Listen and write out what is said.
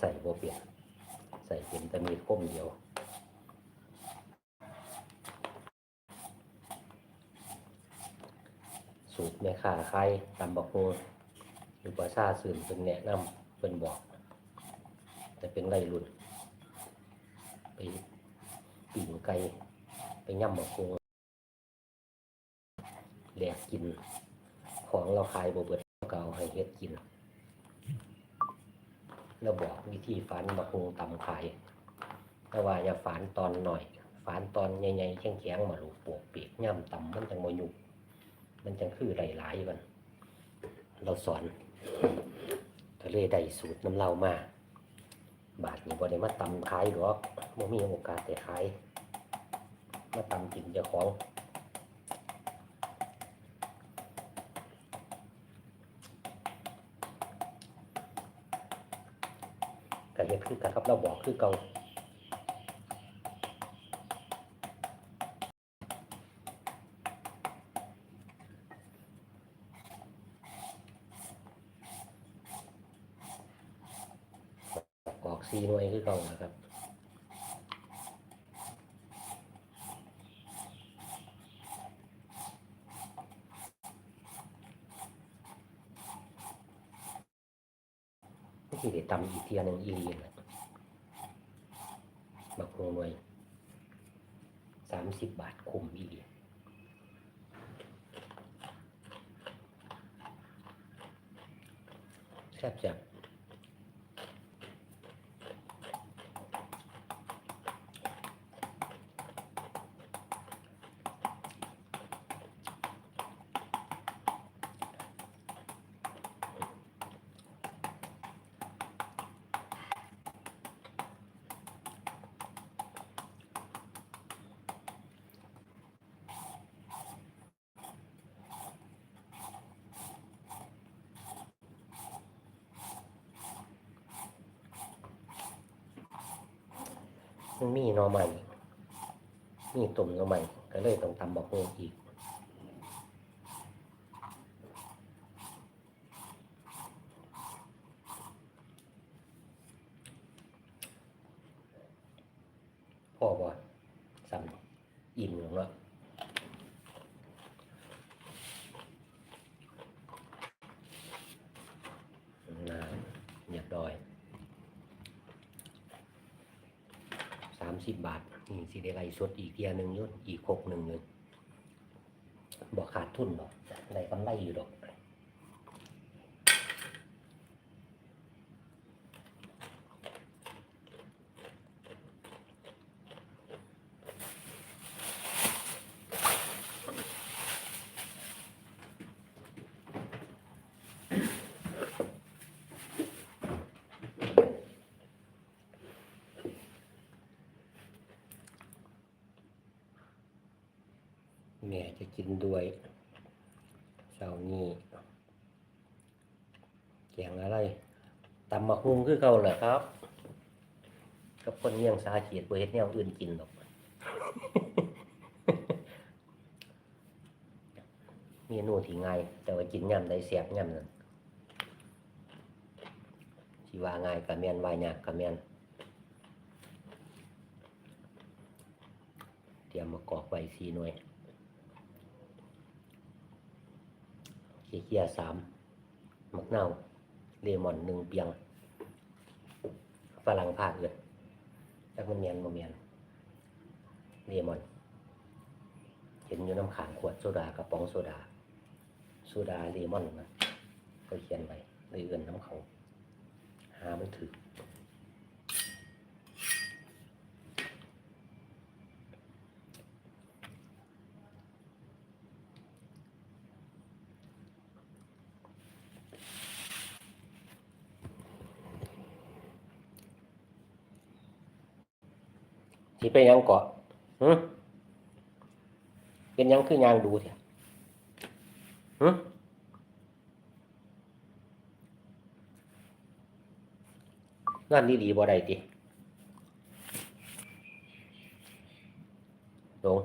ใส่บ่เปลี่ยนใส่เป็นแต่มีดคมเดียวสูตรแม่ค้าขายตำบักฮูหรือว่าซาสื่นเป็นแนะนำเป็นบอก แต่เป็นไรรุ่น ไปปิ่งไก่ไปย่ำบักฮูแหลกกิน ของเราขายบ่เบิดเก่าให้เฮ็ดกิน แล้วบอกวิธีฝันบักฮูตำขายแต่ว่าอย่าฝันตอนหน่อยฝันตอนใหญ่ๆแข็งๆมาลูกปวกเปียกย่ำตำมันจังบ่ยุบมันจังคือหลายๆมันเราสอนก็เลได้สูตรน้ำเล่ามา บาทนี้บ่ได้มาตำขายหรอกบ่มีโอกาสได้ขายมาตำกินเจ้าของ ก็เฮ็ดคือกันครับเราบอกคือเก่าออกซีหน่วยคือเก่านะครับ ไม่ใช่ได้ตำอีกเทียหนึงอีลีนบักโงหน่วยสามสิบบาทคุมอีลีแซ่บจัง มันมีหน่อใหม่มีตุ่มหน่อใหม่ก็เลยต้องตำบอกโงอีกพ่อบ่สั่อิ่มหรือเนาะน้ำอยากดอย สามสิบบาทนี่สิได้ไล่สดอีกเทียหนึ่งยุ่นอีกหกหนึ่งหนึ่งบอกขาดทุนหรอกได้กำไรอยู่ดอก แม่จะ กินด้วยเช้านี้แกงอะไรตำมะฮุงคือเก่าเหรอครับ กับคนเมี่ยงสาเขียดบ่เฮ็ดแนวอื่นกินหรอก เมนูที่ง่าย แต่ว่ากินย่ำได้แซ่บย่ำนั่นสิว่าง่ายกะแม่นว่ายากกะแม่นเตรียมมากอกไว้4หน่วย ขีเขียสามมักเน่าวเลมอนหนึ่งเปียงฝรั่งภาคเลยจักมันเมียนบ่เมียนเลมอน เห็นอยู่น้ำขางขวดโซดากระป๋องโซดาโซดาเลมอนนะก็เขียนไว้เลยเอื่นน้ำเขาหามันถือิไปยังเกาะหืเป็นยังคือยางดูเถอะหืนั่นนี่ดีบ่ได้ติหลง